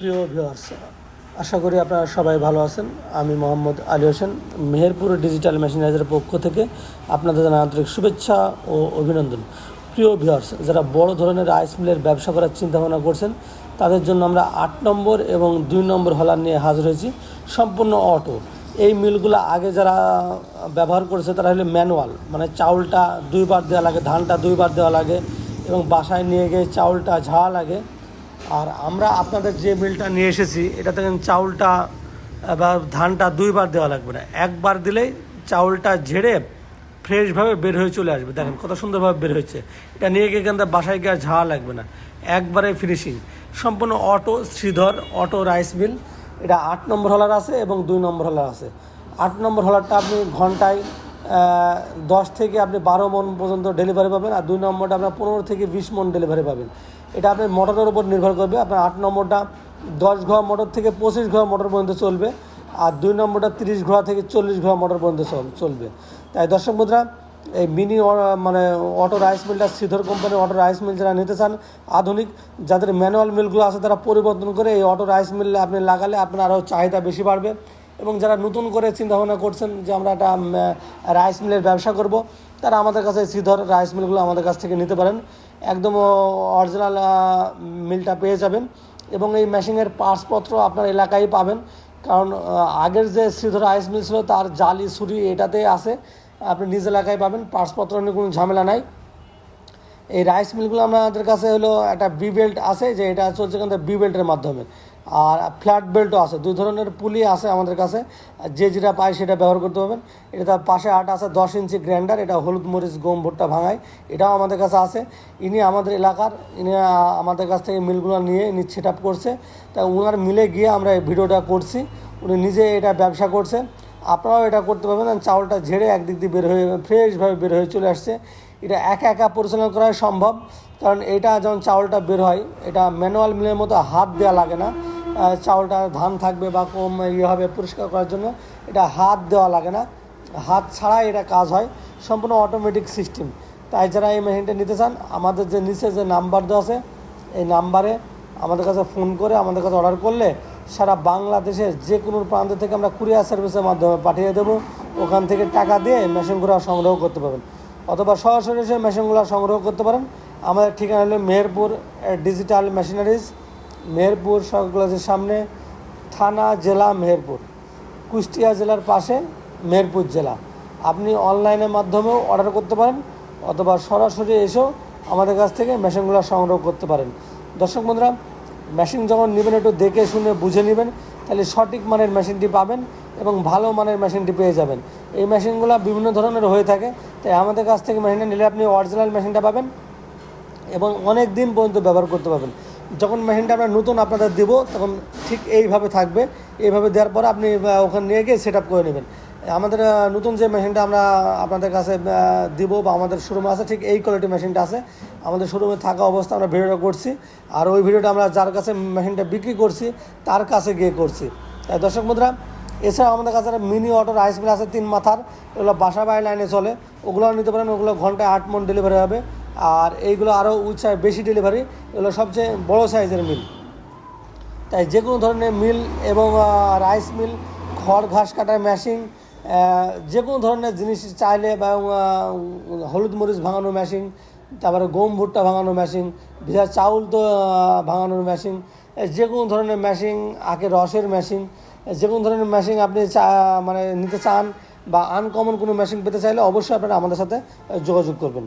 প্রিয় ভিউয়ার্স আশা করি আপনারা সবাই ভালো আছেন। আমি মোহাম্মদ আলী হোসেন, মেহেরপুর ডিজিটাল মেশিনাইজের পক্ষ থেকে আপনাদের জানাই আন্তরিক শুভেচ্ছা ও অভিনন্দন। প্রিয় ভিউয়ার্স যারা বড় ধরনের রাইস মিলের ব্যবসা করার চিন্তাভাবনা করছেন, তাদের জন্য আমরা আট নম্বর এবং দুই নম্বর হলার নিয়ে হাজির হয়েছি, সম্পূর্ণ অটো এই মিলগুলো আগে যারা ব্যবহার করেছে, তারা হলো ম্যানুয়াল মানে চাউলটা দুইবার দেওয়া লাগে, ধানটা দুইবার দেওয়া লাগে এবং বাসায় নিয়ে গিয়ে চাউলটা ঝাড়া লাগে। আর আমরা আপনাদের যে মিলটা নিয়ে এসেছি, এটা থেকে চাউলটা বা ধানটা দুইবার দেওয়া লাগবে না। একবার দিলেই চাউলটা ঝেড়ে ফ্রেশভাবে বের হয়ে চলে আসবে। দেখেন কত সুন্দরভাবে বের হচ্ছে এটা নিয়ে গিয়ে কিন্তু বাসায় গিয়ে ঝাড়া লাগবে না। একবারে ফিনিশিং সম্পূর্ণ auto Shridhar, auto rice mill এটা আট নম্বর হলার আছে এবং দুই নম্বর হলার আছে। আট নম্বর হলারটা আপনি ঘন্টায় দশ থেকে আপনি বারো মন পর্যন্ত ডেলিভারি পাবেন আর দুই নম্বরটা আপনার পনেরো থেকে বিশ মন ডেলিভারি পাবেন। এটা আপনার মোটরের উপর নির্ভর করবে। আপনার আট নম্বরটা দশ ঘোড়া মোটর থেকে পঁচিশ ঘোড়া মোটর পর্যন্ত চলবে আর দুই নম্বরটা তিরিশ ঘোড়া থেকে চল্লিশ ঘোড়া মোটর পর্যন্ত চল- চলবে। তাই দর্শক মুদ্রা এই মিনি মানে অটো রাইস মিলটা শ্রীধর কোম্পানির অটো রাইস মিল যারা নিতে চান, আধুনিক, যাদের ম্যানুয়াল মিলগুলো আছে তারা পরিবর্তন করে এই অটো রাইস মিল আপনি লাগালে আপনার আরও চাহিদা বেশি বাড়বে। এবং যারা নতুন করে চিন্তাভাবনা করছেন যে আমরা একটা রাইস মিলের ব্যবসা করব, তারা আমাদের কাছে শ্রীধর রাইস মিলগুলো আমাদের কাছ থেকে নিতে পারেন। একদম অরিজিনাল মিলটা পেয়ে যাবেন এবং এই মেশিনের পার্টসপত্র আপনার এলাকায় পাবেন। কারণ আগের যে শ্রীধর রাইস মিল ছিল, তার জালি, ছুরি এটাতে আছে। আপনি নিজ এলাকায় পাবেন পার্টসপত্র নিয়ে কোনো ঝামেলা নাই। এই রাইস মিলগুলো আমাদের কাছে হলো একটা বি বেল্ট আছে, যে এটা চলছে কিন্তু বি বেল্টের মাধ্যমে। আর ফ্ল্যাট বেল্টও আছে দুই ধরনের পুলি আছে আমাদের কাছে। যে যেটা পায় সেটা ব্যবহার করতে পারবেন। এটা তার পাশে আট আছে, দশ ইঞ্চি গ্রাইন্ডার এটা হলুদ মরিচ গম ভুট্টা ভাঙায়। এটাও আমাদের কাছে আছে। ইনি আমাদের এলাকার, ইনি আমাদের কাছ থেকে মিলগুলো নিয়ে, ইনি সেট আপ করছে। তা ওনার মিলে গিয়ে আমরা এই ভিডিওটা করছি। উনি নিজে এটা ব্যবসা করছে আপনারাও এটা করতে পারবেন চাউলটা ঝেড়ে একদিক দিয়ে বের হয়ে, ফ্রেশভাবে বের হয়ে চলে আসছে। এটা একা একা পরিচালনা করা সম্ভব। কারণ এটা যখন চাউলটা বের হয়, এটা ম্যানুয়াল মিলের মতো হাত দেওয়া লাগে না। চাউলটা ধান থাকবে বা কম ইয়ে হবে পরিষ্কার করার জন্য, এটা হাত দেওয়া লাগে না। হাত ছাড়াই এটা কাজ হয়। সম্পূর্ণ অটোমেটিক সিস্টেম তাই যারা এই মেশিনটা নিতে চান, আমাদের যে নিচে যে নাম্বার দেওয়া আছে, এই নাম্বারে আমাদের কাছে ফোন করে, আমাদের কাছে অর্ডার করলে সারা বাংলাদেশের যে কোনো প্রান্ত থেকে আমরা কুরিয়ার সার্ভিসের মাধ্যমে পাঠিয়ে দেবো। ওখান থেকে টাকা দিয়ে মেশিনগুলো সংগ্রহ করতে পারবেন। অথবা সরাসরি এসে মেশিনগুলো সংগ্রহ করতে পারেন। আমাদের ঠিকানা হলো মেহেরপুর ডিজিটাল মেশিনারিজ মেহেরপুর সরকলের সামনে থানা জেলা মেহেরপুর, কুষ্টিয়া জেলার পাশে মেহেরপুর জেলা। আপনি অনলাইনের মাধ্যমেও অর্ডার করতে পারেন অথবা সরাসরি এসেও আমাদের কাছ থেকে মেশিনগুলো সংগ্রহ করতে পারেন। দর্শক বন্ধুরা, মেশিন যখন নেবেন একটু দেখে শুনে বুঝে নেবেন, তাহলে সঠিক মানের মেশিনটি পাবেন এবং ভালো মানের মেশিনটি পেয়ে যাবেন। এই মেশিনগুলো বিভিন্ন ধরনের হয়ে থাকে, তাই আমাদের কাছ থেকে মেশিনটা নিলে আপনি অরিজিনাল মেশিনটা পাবেন এবং অনেক দিন পর্যন্ত ব্যবহার করতে পারবেন। যখন মেশিনটা আমরা নতুন আপনাদের দেবো, তখন ঠিক এইভাবে থাকবে। এইভাবে দেওয়ার পরে আপনি ওখানে নিয়ে গিয়ে সেট করে নেবেন। আমাদের নতুন যে মেশিনটা আমরা আপনাদের কাছে দিব বা আমাদের শোরুমে আছে, ঠিক এই কোয়ালিটি মেশিনটা আছে। আমাদের শোরুমে থাকা অবস্থা আমরা ভিডিওটা করছি। আর ওই ভিডিওটা আমরা যার কাছে মেশিনটা বিক্রি করছি, তার কাছে গিয়ে করছি। তাই দর্শক মুদ্রা এছাড়া আমাদের কাছে মিনি অটো রাইস মিল আছে তিন মাথার। এগুলো বাসা বাড়ি লাইনে চলে। ওগুলো নিতে পারেন, ওগুলো ঘন্টায় আট মন ডেলিভারি হবে। আর এইগুলো আরও উৎসাহ বেশি ডেলিভারি এগুলো সবচেয়ে বড় সাইজের মিল তাই যে কোনো ধরনের মিল এবং রাইস মিল খড়, ঘাস কাটার মেশিন যে কোনো ধরনের জিনিস চাইলে বা হলুদ মরিচ ভাঙানোর মেশিন তারপরে গম ভুট্টা ভাঙানোর মেশিন ভিজা চাউল তো ভাঙানোর মেশিন যে কোনো ধরনের মেশিন আখে রসের মেশিন যে কোনো ধরনের মেশিন আপনি চা মানে নিতে চান বা আনকমন কোনো মেশিন পেতে চাইলে অবশ্যই আপনারা আমাদের সাথে যোগাযোগ করবেন।